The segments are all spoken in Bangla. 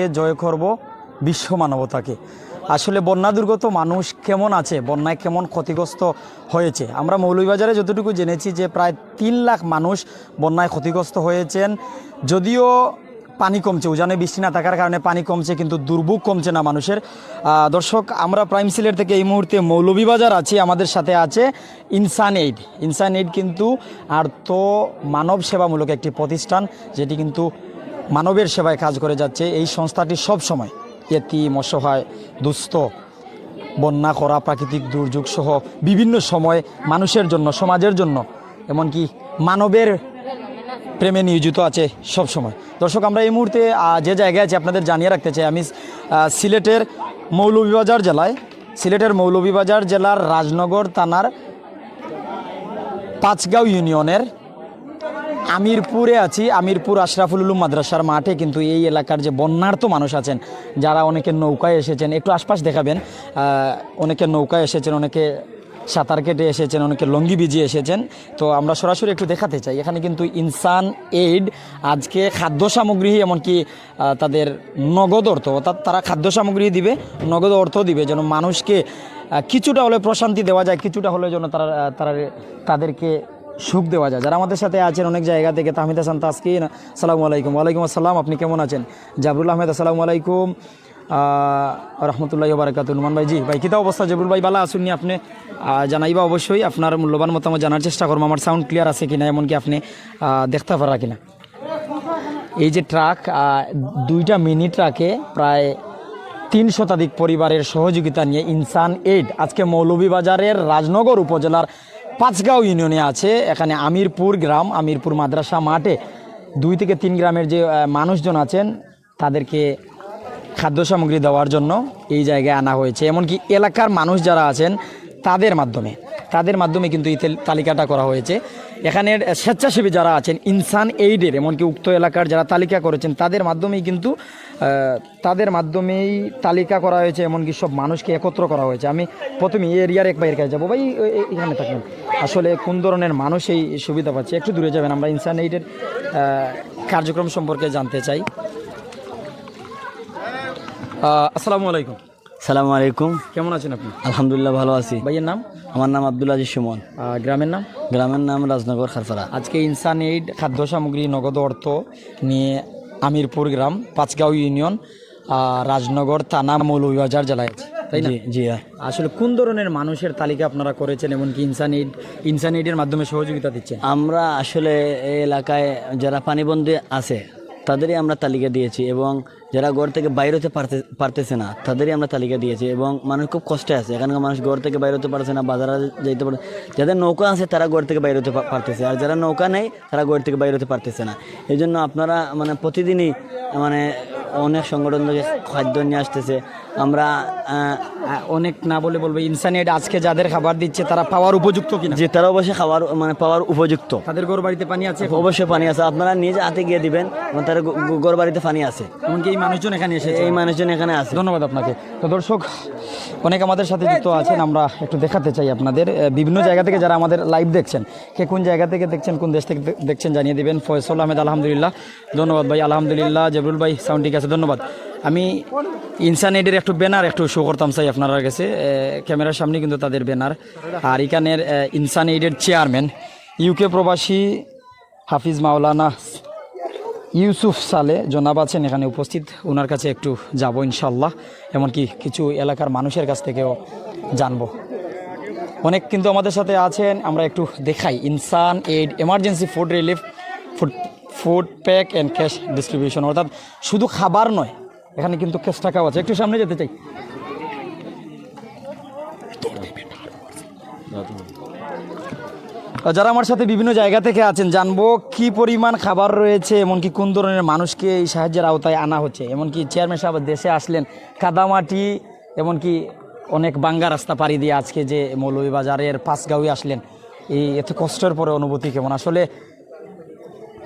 এ জয় করব বিশ্ব মানবতাকে। আসলে বন্যা দুর্গত মানুষ কেমন আছে? বন্যায় কেমন ক্ষতিগ্রস্ত হয়েছে? আমরা মৌলভীবাজারে যতটুকু জেনেছি যে প্রায় তিন লাখ মানুষ বন্যায় ক্ষতিগ্রস্ত হয়েছেন। যদিও পানি কমছে, উজানে বৃষ্টি না থাকার কারণে পানি কমছে, কিন্তু দুর্ভোগ কমছে না মানুষের। দর্শক, আমরা প্রাইম সিলেট থেকে এই মুহূর্তে মৌলভীবাজার আছি, আমাদের সাথে আছে ইনসান এইড। ইনসান এইড কিন্তু আর্থ মানব সেবামূলক একটি প্রতিষ্ঠান, যেটি কিন্তু মানবের সেবায় কাজ করে যাচ্ছে। এই সংস্থাটি সব সময় এতিম, অসহায়, দুস্থ, বন্যা, করা, প্রাকৃতিক দুর্যোগ সহ বিভিন্ন সময় মানুষের জন্য, সমাজের জন্য, এমনকি মানবের প্রেমে নিয়োজিত আছে সব সময়। দর্শক, আমরা এই মুহূর্তে যে জায়গায় আছি আপনাদের জানিয়ে রাখতে চাই, আমি সিলেটের মৌলভীবাজার জেলায়, সিলেটের মৌলভীবাজার জেলার রাজনগর থানার পাঁচগাঁও ইউনিয়নের আমিরপুরে আছি, আমিরপুর আশরাফুল উলুম মাদ্রাসার মাঠে কিন্তু এই এলাকার যে বন্যার্থ মানুষ আছেন, যারা অনেকে নৌকায় এসেছেন, একটু আশপাশ দেখাবেন অনেকে নৌকায় এসেছেন, অনেকে সাঁতার কেটে এসেছেন, অনেকে লঙ্গি ভিজিয়ে এসেছেন। তো আমরা সরাসরি একটু দেখাতে চাই, এখানে কিন্তু ইনসান এইড, আজকে খাদ্য সামগ্রী এমনকি তাদের নগদ অর্থ, অর্থাৎ তারা খাদ্য সামগ্রী দিবে, নগদ অর্থ দিবে, যেন মানুষকে কিছুটা হলে প্রশান্তি দেওয়া যায়, কিছুটা হলে যেন তারা তারা তাদেরকে সুখ দেওয়া যায়। যারা আমাদের সাথে আছেন অনেক জায়গা থেকে, তাহমিদ হাসান তাসকিন, আসসালামু আলাইকুম। ওয়ালাইকুম আসসালাম, আপনি কেমন আছেন? জাবরুল আহমেদ, আসসালামু আলাইকুম। রহমতুল্লাহ বারাকাত নুমান ভাই, জি, ভাই কিতা অবস্থা? জবরুল ভাই বালা আসুন আপনি? জানাইবা অবশ্যই, আপনার মূল্যবান মতামত জানার চেষ্টা করব। আমার সাউন্ড ক্লিয়ার আছে কিনা, এমনকি আপনি দেখতে পারা কিনা? এই যে ট্রাক দুইটা মিনি ট্রাকে প্রায় তিন শতাধিক পরিবারের সহযোগিতা নিয়ে ইনসান এইড আজকে মৌলভীবাজারের রাজনগর উপজেলার পাঁচগাঁও ইউনিয়নে আছে, এখানে আমিরপুর গ্রাম, আমিরপুর মাদ্রাসা মাঠে দুই থেকে তিন গ্রামের যে মানুষজন আছেন, তাদেরকে খাদ্য সামগ্রী দেওয়ার জন্য এই জায়গায় আনা হয়েছে। এমনকি এলাকার মানুষ যারা আছেন, তাদের মাধ্যমে তাদের মাধ্যমে কিন্তু এই তেল- তালিকাটা করা হয়েছে। এখানের স্বেচ্ছাসেবী যারা আছেন, ইনসান এইডের, এমনকি উক্ত এলাকার যারা তালিকা করেছেন, তাদের মাধ্যমেই কিন্তু তাদের মাধ্যমেই তালিকা করা হয়েছে এমনকি সব মানুষকে একত্র করা হয়েছে। আমি প্রথমে এরিয়ার এক বাইরের কাছে যাব। ভাই এখানে থাকবেন। আসলে কোন ধরনের মানুষ এই সুবিধা পাচ্ছে? একটু দূরে যাবেন আমরা ইনসান এইডের কার্যক্রম সম্পর্কে জানতে চাই। আসসালামু আলাইকুম। সালামু আলাইকুম। কেমন আছেন আপনি? আলহামদুলিল্লাহ ভালো আছি। ভাইয়ের নাম? আমার নাম আব্দুল আজিজ সুমন। গ্রামের নাম? গ্রামের নাম রাজনগর খারপাড়া। আজকে ইনসান এইড খাদ্য সামগ্রী নগদ অর্থ নিয়ে আমিরপুর গ্রাম পাঁচগাঁও ইউনিয়ন রাজনগর থানা মৌলভীবাজার জেলায় আছে তাই না জি হ্যাঁ। আসলে কোন ধরনের মানুষের তালিকা আপনারা করেছেন এমনকি ইনসান এইড ইনসান এইডের মাধ্যমে সহযোগিতা দিচ্ছেন আমরা আসলে এই এলাকায় যারা পানিবন্দী আছে তাদেরই আমরা তালিকা দিয়েছি এবং যারা ঘর থেকে বাইর হতে পারতে, পারতেছে না, তাদেরই আমরা তালিকা দিয়েছি এবং মানুষ খুব কষ্টে আছে। এখানকার মানুষ ঘর থেকে বাইর হতে পারছে না, বাজারে যেতে পারে যাদের নৌকা আছে তারা ঘর থেকে বাইর হতে পারতেছে, আর যারা নৌকা নেই তারা ঘর থেকে বাইর হতে পারতেছে না। এই জন্য আপনারা মানে প্রতিদিনই মানে অনেক সংগঠন থেকে খাদ্য নিয়ে আসতেছে। আমরা অনেক না বলে বলব ইনসান এইড আজকে যাদের খাবার দিচ্ছে তারা পাওয়ার উপযুক্ত কিনা? যে তারা অবশ্যই খাবার মানে পাওয়ার উপযুক্ত। তাদের ঘর বাড়িতে পানি আছে? অবশ্যই পানি আছে। আপনারা নিজে হাতে গিয়ে দিবেন এবং তার ঘর বাড়িতে পানি আছে। এমনকি এই মানুষজন এখানে এসেছে। এই মানুষজন এখানে আছে। ধন্যবাদ আপনাকে। তো দর্শক অনেক আমাদের সাথে যুক্ত আছেন। আমরা একটু দেখাতে চাই আপনাদের বিভিন্ন জায়গা থেকে যারা আমাদের লাইভ দেখছেন কে কোন জায়গা থেকে দেখছেন কোন দেশ থেকে দেখছেন জানিয়ে দিবেন। ফয়সল আহমেদ আলহামদুলিল্লাহ। ধন্যবাদ ভাই আলহামদুলিল্লাহ। জবরুল ভাই সাউন্ড ঠিক আছে, ধন্যবাদ। আমি ইনসানেটের একটু ব্যানার একটু শো করতাম চাই আপনার কাছে। ক্যামেরার সামনে কিন্তু তাদের ব্যানার। আর এখানের ইনসান এডের চেয়ারম্যান ইউকে প্রবাসী হাফিজ মাওলানা ইউসুফ সালে জনাব আছেন। এখানে উপস্থিত। ওনার কাছে একটু যাব ইনশাল্লাহ। এমনকি কিছু এলাকার মানুষের কাছ থেকেও জানব। অনেক কিন্তু আমাদের সাথে আছেন। আমরা একটু দেখাই। Insan aid emergency food relief food food pack and cash distribution, অর্থাৎ শুধু খাবার নয়, এখানে কিন্তু ক্যাশ টাকাও আছে। একটু সামনে যেতে চাই। যারা আমার সাথে বিভিন্ন জায়গা থেকে আছেন, জানব কি পরিমাণ খাবার রয়েছে, এমনকি কোন ধরনের মানুষকে এই সাহায্যের আওতায় আনা হচ্ছে। এমনকি চেয়ারম্যান সাহেব দেশে আসলেন, কাদামাটি, এমনকি অনেক বাঙ্গা রাস্তা পাড়ি দিয়ে আজকে যে মৌলভীবাজারের পাঁচগাঁওয়ে আসলেন। এই এত কষ্টের পরে অনুভূতি কেমন? আসলে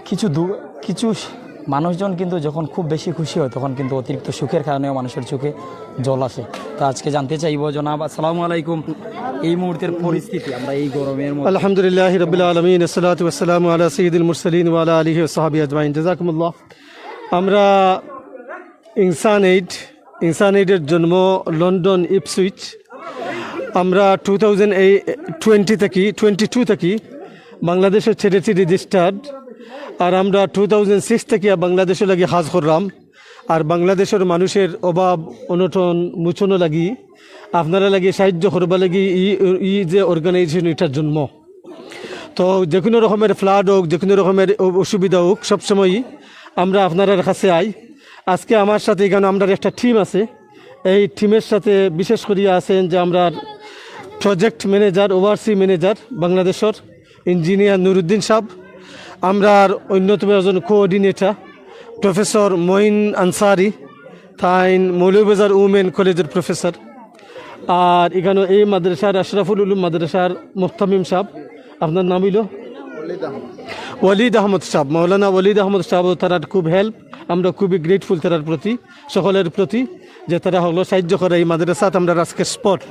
কিছু দু কিছু মানুষজন কিন্তু যখন খুব বেশি খুশি হয়, তখন কিন্তু অতিরিক্ত সুখের কারণেও মানুষের চোখে জল আসে। তো আজকে জানতে চাইব, জনাব আসসালামু আলাইকুম। এই মুহূর্তের পরিস্থিতি, আমরা এই গরমের আলহামদুলিল্লাহ রবিল আলমিন আসসালাতাম আলা সঈদুল মুরসলিন ওয়ালা আলহি সাহাবি আজমাইন। জাজাকুমুল্লাহ আমরা ইনসান এইড ইনসান এইডের জন্ম লন্ডন ইপসুইচ। আমরা টু থাউজেন্ড এই টোয়েন্টি থাকি, টোয়েন্টি টু থাকি বাংলাদেশের ছেড়েছি রেজিস্টার্ড আর আমরা টু থাউজেন্ড সিক্স থেকে বাংলাদেশে লাগি হাজ করলাম। আর বাংলাদেশের মানুষের অভাব, অনটন, মুচনো লাগি, আপনারা লাগি সাহায্য করবা লাগি ই যে অর্গানাইজেশন এটার জন্ম। তো যে কোনো রকমের ফ্লাড হোক যে কোনো রকমের অসুবিধা হোক, সবসময়ই আমরা আপনার কাছে আই। আজকে আমার সাথে এখানে আমরা একটা টিম আছে। এই টিমের সাথে বিশেষ করিয়া আছেন যে আমরা প্রজেক্ট ম্যানেজার ওভারসি ম্যানেজার বাংলাদেশের ইঞ্জিনিয়ার নুরুদ্দিন সাহ আমরা অন্যতম একজন কোঅর্ডিনেটর প্রফেসর মঈন আনসারি তাইন মৌলবাজার উমেন কলেজের প্রফেসর আর এখানে এই মাদ্রাসার আশরাফুল উলুম মাদ্রাসার মুফতামিম সাহ আপনার নাম হইল? ওয়ালিদ আহমদ। সাহ মৌলানা ওয়ালিদ আহমদ সাহ তারার খুব হেল্প আমরা খুবই গ্রেটফুল তারার প্রতি সকলের প্রতি যে তারা হলো সাহায্য করে এই মাদ্রাসাত আমরা আজকে স্পট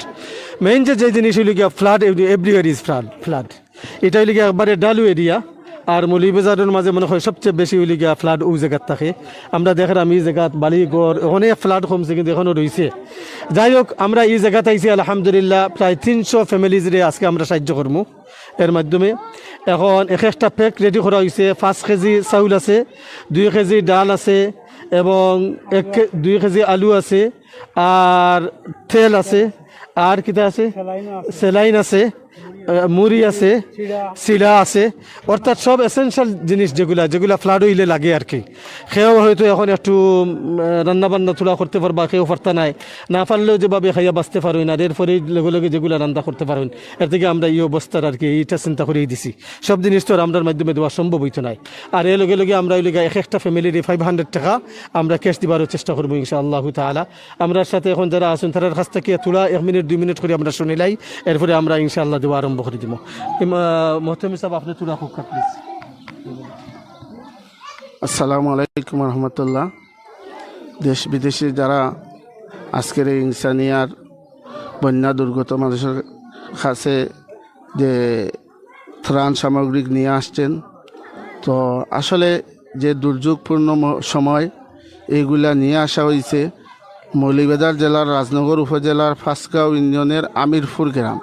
মেইন যে যে জিনিস হইল গিয়া flood everywhere is flood flood এটা হইল গিয়া একবারে ডালু এরিয়া আর মৌলিবাজারের মাঝে মনে হয় সবচেয়ে বেশি হইল গিয়া ফ্লাড ও জায়গাত থাকে। আমরা দেখলাম এই জায়গাত বালিগড় ওখানে ফ্লাড কমছে কিন্তু এখনও রয়েছে যাই হোক আমরা এই জায়গাতে আইছি আলহামদুলিল্লাহ প্রায় তিনশো ফ্যামিলিজরে আজকে আমরা সাহায্য করব এর মাধ্যমে এখন এক একটা প্যাক রেডি করা হয়েছে পাঁচ কেজি চাউল আছে দুই কেজি ডাল আছে এবং এক দুই কেজি আলু আছে আর তেল আছে। আর কিতা আছে? সেলাইন আছে। মুড়ি আছে চিলা আছে। অর্থাৎ সব এসেনশিয়াল জিনিস যেগুলা যেগুলা ফ্লাড হইলে লাগে আর কি। সেও হয়তো এখন একটু রান্না বান্না তোলা করতে পারবা কেউ পারতা নাই। না পারলেও যেভাবে খাইয়া বাঁচতে পারবেন আর এরপরে লগে লগে যেগুলা রান্না করতে পারবেন এর থেকে আমরা এই অবস্থার আর কি এইটা চিন্তা করেই দিছি। সব জিনিস তো আমরার মাধ্যমে দেওয়া সম্ভব হইতো নাই। আর এর লগে লগে আমরা ওই লগে এক একটা ফ্যামিলির ফাইভ হান্ড্রেড টাকা আমরা ক্যাশ দিবারও চেষ্টা করব ইনশা আল্লাহ তালা আমরা সাথে এখন যারা আছেন তার কাছ থেকে তোলা এক মিনিট দুই মিনিট করে আমরা শুনিলাই। এরপরে আমরা ইনশাআল্লাহ দেওয়া আরম্ভ করে দিব মোহতম সাহেব আপনি তুলা খুব প্লিজ আসসালামু আলাইকুম রহমতুল্লাহ। দেশ বিদেশে যারা আজকের এই ইনসানিয়ার বন্যা দুর্গত মানুষের কাছে যে ত্রাণ সামগ্রিক নিয়ে আসছেন, তো আসলে যে দুর্যোগপূর্ণ সময় এইগুলা নিয়ে আসা হয়েছে মৌলিবাজার জেলার রাজনগর উপজেলার ফাঁসগাঁও ইউনিয়নের আমিরপুর গ্রাম।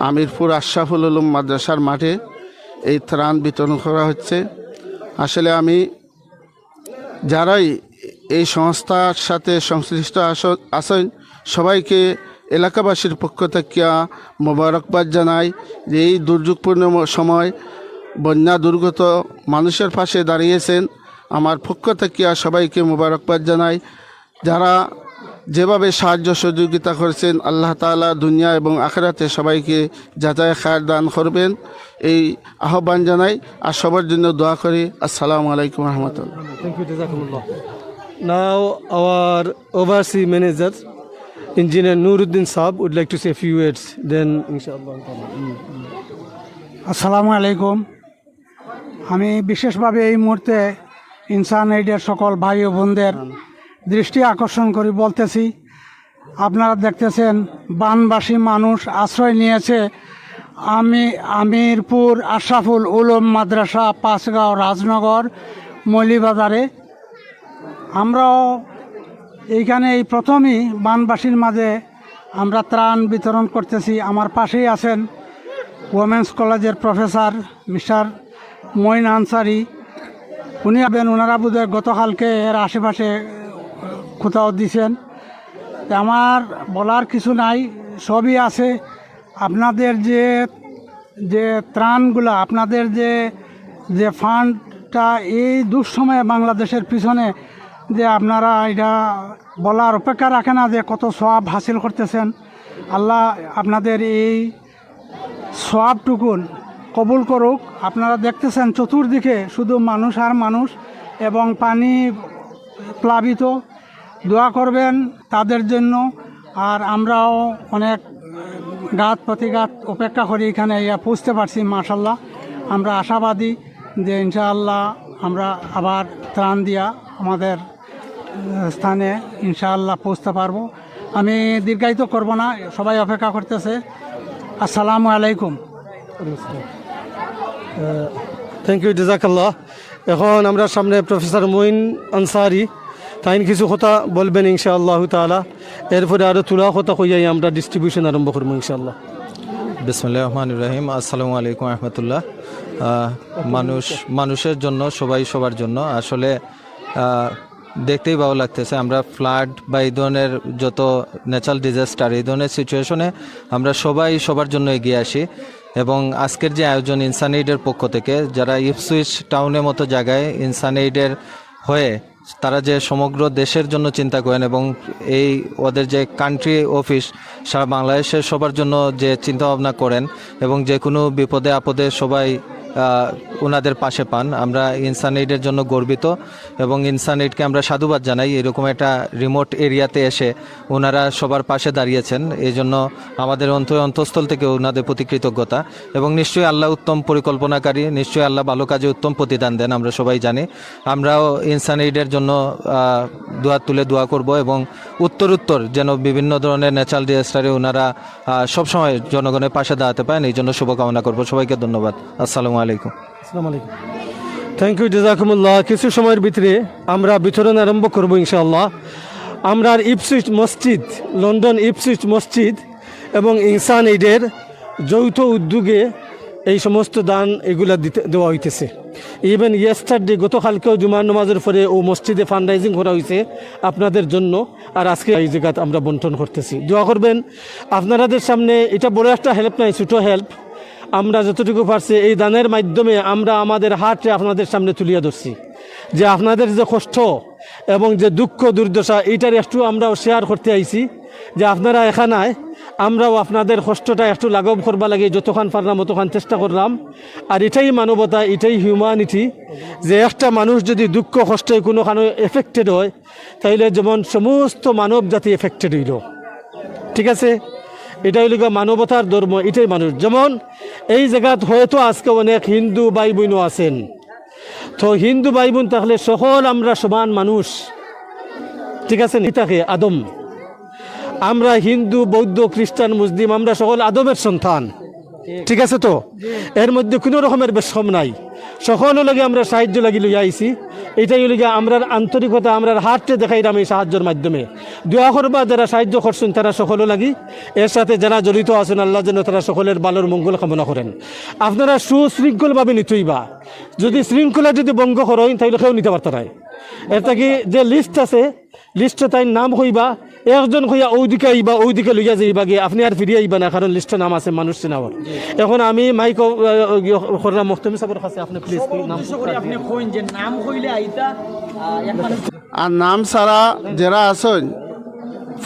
আমিরপুর আশরাফুল উলুম মাদ্রাসার মাঠে এই ত্রাণ বিতরণ করা হচ্ছে। আসলে আমি যারাই এই সংস্থার সাথে সংশ্লিষ্ট আস- আছেন, সবাইকে এলাকাবাসীর পক্ষ থেকে মোবারকবাদ জানাই যে এই দুর্যোগপূর্ণ সময় বন্যা দুর্গত মানুষের পাশে দাঁড়িয়েছেন। আমার পক্ষ থেকে সবাইকে মোবারকবাদ জানাই। যারা যেভাবে সাহায্য সহযোগিতা করেছেন আল্লাহ তাআলা দুনিয়া এবং আখেরাতে সবাইকে যাতায় খায়ের দান করবেন এই আহ্বান জানাই আর সবার জন্য দোয়া করি আসসালামু আলাইকুম রহমতুল্লাহ. Now, our overseas manager, Engineer Nuruddin Saab, would like to say a few words. Then, inshallah. আসসালামু আলাইকুম আমি বিশেষভাবে এই মুহূর্তে ইনসান এইডের সকল ভাই ও বোনদের দৃষ্টি আকর্ষণ করে বলতেছি। আপনারা দেখতেছেন, বানবাসী মানুষ আশ্রয় নিয়েছে। আমি আমিরপুর আশরাফুল উলম মাদ্রাসা, পাঁচগাঁও রাজনগর, মৌলিবাজারে। আমরাও এইখানে এই প্রথমই বানবাসীর মাঝে আমরা ত্রাণ বিতরণ করতেছি। আমার পাশেই আছেন ওমেন্স কলেজের প্রফেসর মিস্টার মইন আনসারি। উনি হবেন ওনারা বোধহয় গতকালকে এর আশেপাশে কোথাও দিছেন। আমার বলার কিছু নাই, সবই আছে। আপনাদের যে যে ত্রাণগুলো, আপনাদের যে যে ফান্ডটা এই দুঃসময়ে বাংলাদেশের পিছনে যে আপনারা এটা বলার অপেক্ষা রাখে না যে কত সব হাসিল করতেছেন। আল্লাহ আপনাদের এই সবটুকুন কবুল করুক। আপনারা দেখতেছেন চতুর্দিকে শুধু মানুষ আর মানুষ এবং পানি প্লাবিত। দোয়া করবেন তাদের জন্য। আর আমরাও অনেক গাত প্রতিঘাত উপেক্ষা করি এখানে, ইয়া পৌঁছতে পারছি মাশাল্লাহ আমরা আশাবাদী যে ইনশাআল্লাহ আমরা আবার ত্রাণ দিয়া আমাদের স্থানে ইনশাআল্লাহ পৌঁছতে পারব। আমি দীর্ঘায়িত করব না, সবাই অপেক্ষা করতেছে। আসসালামু আলাইকুম। থ্যাংক ইউ জাজাকাল্লাহ এখন আমরা সামনে প্রফেসর মঈন আনসারি তাই কিছু কথা বলবেন ইনশাআল্লাহ তাআলা। এরপরে আরও তুলা কথা কইয়াই আমরা ডিস্ট্রিবিউশন আরম্ভ করব ইনশাআল্লাহ। বিসমুল্লাহ রহমান রহিম। আসসালামু আলাইকুম রহমতুল্লাহ। মানুষ, মানুষের জন্য, সবাই সবার জন্য। আসলে দেখতেই ভালো লাগতেছে। আমরা ফ্লাড বা এই ধরনের যত ন্যাচারাল ডিজাস্টার এই ধরনের সিচুয়েশনে আমরা সবাই সবার জন্য এগিয়ে আসি। এবং আজকের যে আয়োজন ইনসান এইডের পক্ষ থেকে, যারা ইপসুইচ টাউনের মতো জায়গায় ইনসান এইডের হয়ে তারা যে সমগ্র দেশের জন্য চিন্তা করেন এবং এই ওদের যে কান্ট্রি অফিস সারা বাংলাদেশের সবার জন্য যে চিন্তা ভাবনা করেন এবং যে কোনো বিপদে আপদে সবাই ওনাদের পাশে পান। আমরা ইনসান এইডের জন্য গর্বিত এবং ইনসান এইডকে আমরা সাধুবাদ জানাই। এরকম একটা রিমোট এরিয়াতে এসে ওনারা সবার পাশে দাঁড়িয়েছেন। এই জন্য আমাদের অন্ত অন্তঃস্থল থেকে ওনাদের প্রতি কৃতজ্ঞতা এবং নিশ্চয়ই আল্লাহ উত্তম পরিকল্পনাকারী, নিশ্চয়ই আল্লাহ ভালো কাজে উত্তম প্রতিদান দেন, আমরা সবাই জানি। আমরাও ইনসান এইডের জন্য দোয়া তুলে দোয়া করব এবং উত্তর উত্তর যেন বিভিন্ন ধরনের ন্যাচারাল ডিজাস্টারে ওনারা সবসময় জনগণের পাশে দাঁড়াতে পারেন, এই জন্য শুভকামনা করব। সবাইকে ধন্যবাদ। আসসালামু আলাইকুম। আলাইকুম থ্যাংক ইউ জাজাকুমুল্লাহ কিছু সময়ের ভিতরে আমরা বিতরণ আরম্ভ করব ইনশাআল্লাহ। আমরা ইপসুইচ মসজিদ, লন্ডন ইপসুইচ মসজিদ এবং ইনসান এইডের যৌথ উদ্যোগে এই সমস্ত দান এগুলা দিতে, দেওয়া হইতেছে। ইভেন ইয়েস্টারডে গতকালকেও জুমার নামাজের পরে ও মসজিদে ফান্ডরাইজিং করা হয়েছে আপনাদের জন্য। আর আজকে এই জায়গাত আমরা বন্টন করতেছি। দোয়া করবেন। আপনাদের সামনে এটা বড় একটা হেল্প নাই ছোটো হেল্প আমরা যতটুকু পারছি এই দানের মাধ্যমে আমরা আমাদের হাটে আপনাদের সামনে তুলিয়া ধরছি। যে আপনাদের যে কষ্ট এবং যে দুঃখ, দুর্দশা, এইটার একটু আমরাও শেয়ার করতে আইছি। যে আপনারা এখানায় আমরাও আপনাদের কষ্টটা একটু লাঘব করবা লাগে যতক্ষণ পারলাম অতক্ষণ চেষ্টা করলাম। আর এটাই মানবতা, এটাই হিউম্যানিটি যে একটা মানুষ যদি দুঃখ, কষ্টে কোনোখানে এফেক্টেড হয়, তাইলে যেমন সমস্ত মানব জাতি এফেক্টেড হইল। ঠিক আছে? এটা হইল মানবতার ধর্ম, এটাই মানুষ। যেমন এই জায়গাত হয়তো আজকে অনেক হিন্দু ভাই বোনও আছেন। তো হিন্দু ভাই বোন তাহলে সকল আমরা সমান মানুষ। ঠিক আছে এটাকে আদম। আমরা হিন্দু, বৌদ্ধ, খ্রিস্টান, মুসলিম, আমরা সকল আদমের সন্তান। ঠিক আছে তো? এর মধ্যে কোনো রকমের বেশম নাই। সকল লাগে আমরা সাহায্য লাগি লইয়া আইছি। এটাই হলে গিয়া আমরার আন্তরিকতা, আমরার হাতটে দেখাইলাম এই সাহায্যের মাধ্যমে। দোয়া করবা, যারা সাহায্য করছেন তারা সকলও লাগি। এর সাথে যারা জড়িত আছেন, আল্লাহ যেন তারা সকলের ভালোর মঙ্গল কামনা করেন। আপনারা সুশৃঙ্খলভাবে নিতইবা। যদি শৃঙ্খলা যদি ভঙ্গ করেন তাহলে কেউ নিতে পারত নাই। এটা কি যে লিস্ট আছে লিস্টে তাই নাম হইবা। একজন হইয়া ওইদিকে আইবা ওইদিকে লইয়া যাইবা গিয়ে আপনি আর ফিরিয়ে আইবা না কারণ লিস্টে নাম আছে মানুষ চিনাবার এখন আমি মাইক করলাম মুহতমি সাহেবের কাছে আপনি প্লিজ নাম আপনি কইন যে নাম কইলে আইতা আর নাম ছাড়া যারা আছেন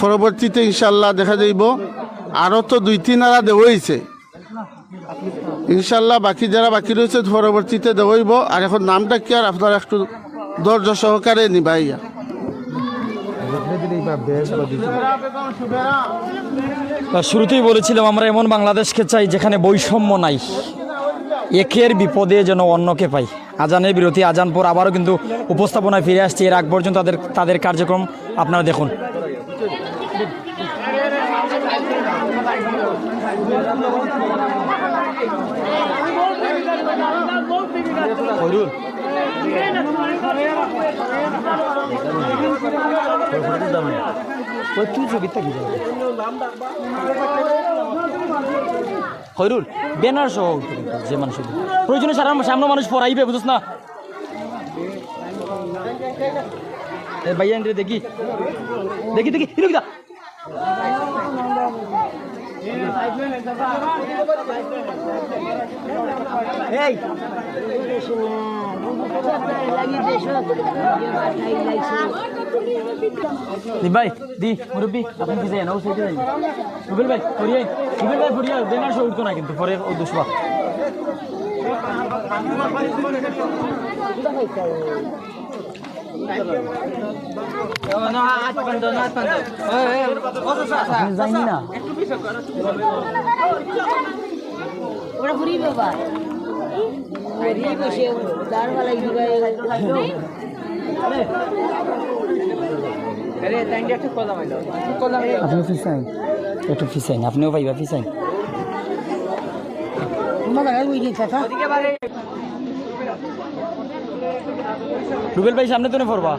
পরবর্তীতে ইনশাল্লাহ দেখা যাইব। আরও তো দুই তিন আরা দেওয়াইছে ইনশাল্লাহ বাকি যারা বাকি রয়েছে পরবর্তীতে দেওয়াইব আর এখন নামটা কি আর আপনারা একটু ধৈর্য সহকারে নিবাইয়া। শুরুতেই বলেছিলাম আমরা এমন বাংলাদেশকে চাই যেখানে বৈষম্য নাই একের বিপদে যেন অন্যকে পাই আজানের বিরতি আজান পর আবারও কিন্তু উপস্থাপনায় ফিরে আসছে এর আগ পর্যন্ত তাদের তাদের কার্যক্রম আপনারা দেখুন হইরুল ব্যানার সহ যে মানুষ প্রয়োজনে সারা সামনে মানুষ পড়াইবে, বুঝছ না? ভাইয়া দেখি। দেখি দেখি কিদা এই। দি ভাই দি মুরব্বি আপনি কি যাই না ও সাইডে যাই রুবেল ভাই ফরিয়ে রুবেল ভাই ফরিয়ে ব্যানার সহ উঠতো না কিন্তু পরে ও দুশবা না ওরা ঘুরি বাবা বসে আপনি ফিসাইন একটু ফিসাইন আপনিও পাইবা ফিসাইন তোমার রুবেল ভাই সামনে তুমি পড়বা।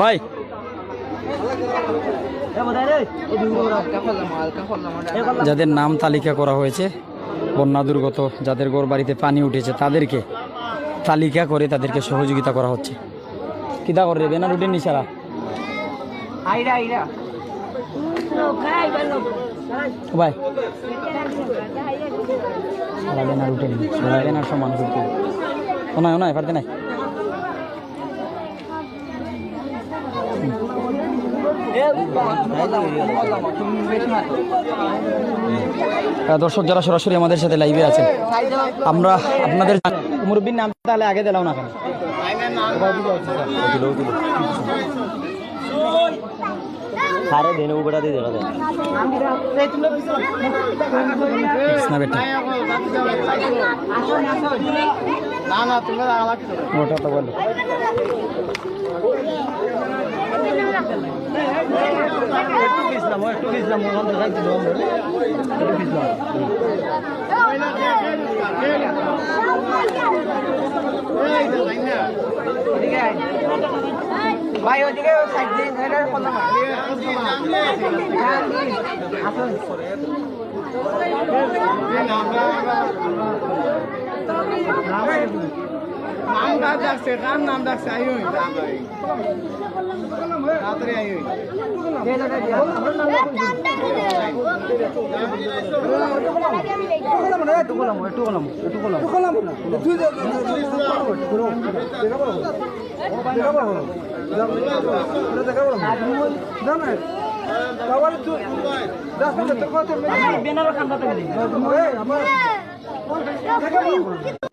ভাই যাদের নাম তালিকা করা হয়েছে বন্যা দুর্গত যাদের ঘর বাড়িতে পানি উঠেছে তাদেরকে তালিকা করে তাদেরকে সহযোগিতা করা হচ্ছে। কিতা করে রেবে না রুটিন নিশারা ভাই। রুটিন না সমান করতে ওনায় ওনায় পারতে নাই। দর্শক যারা সরাসরি আমাদের সাথে লাইভে আছেন আমরা আপনাদের মুরব্বীর নাম তাহলে আগে দিলাম না কেন? সারে দিন উপটা দিয়ে দেখা যায় না বেটা ওটা তো বলো। একটু খিসলাম একটু খিসলাম ওখান থেকে একটু জল ধরে একটু খিসলাম ভাই ওদিকে হ্যাঁ, আসুন। নাম কার ডাকছে কার নাম ডাকছে আই হই তাড়াতাড়ি আই হই ব্যানার খান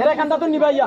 এরা কান্দা তো নিবাইয়া।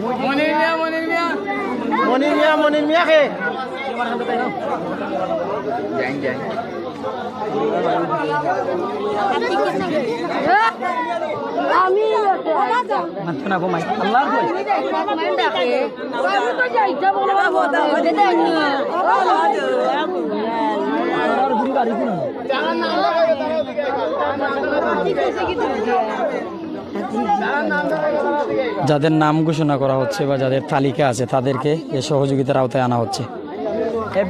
মনির মিয়া মনির মিয়া। খে আমি যাদের নাম ঘোষণা করা হচ্ছে বা যাদের তালিকা আছে তাদেরকে এ সহযোগিতার আওতায় আনা হচ্ছে। এ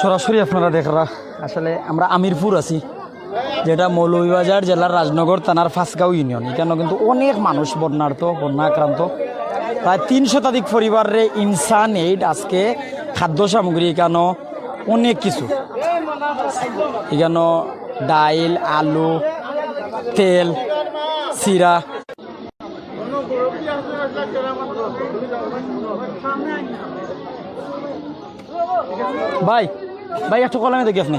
সরাসরি আপনারা দেখরা আসলে আমরা আমিরপুর আছি। যেটা মৌলভীবাজার জেলার রাজনগর থানার ফাঁসগাঁও ইউনিয়ন। এখানে কিন্তু অনেক মানুষ বন্যার্থ বন্যা আক্রান্ত প্রায় তিন শতাধিক পরিবারে ইনসান এইড আজকে খাদ্য সামগ্রী এখানে অনেক কিছু। এখানে ডাইল, আলু, তেল সিরা ভাই ভাই, একটু কলমে দেখি আপনি।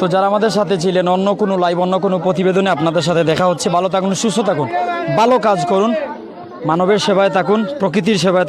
তো যারা আমাদের সাথে ছিলেন, অন্য কোনো লাইভ অন্য কোনো প্রতিবেদনে আপনাদের সাথে দেখা হচ্ছে, ভালো থাকুন, সুস্থ থাকুন, ভালো কাজ করুন, মানবের সেবায় থাকুন, প্রকৃতির সেবায়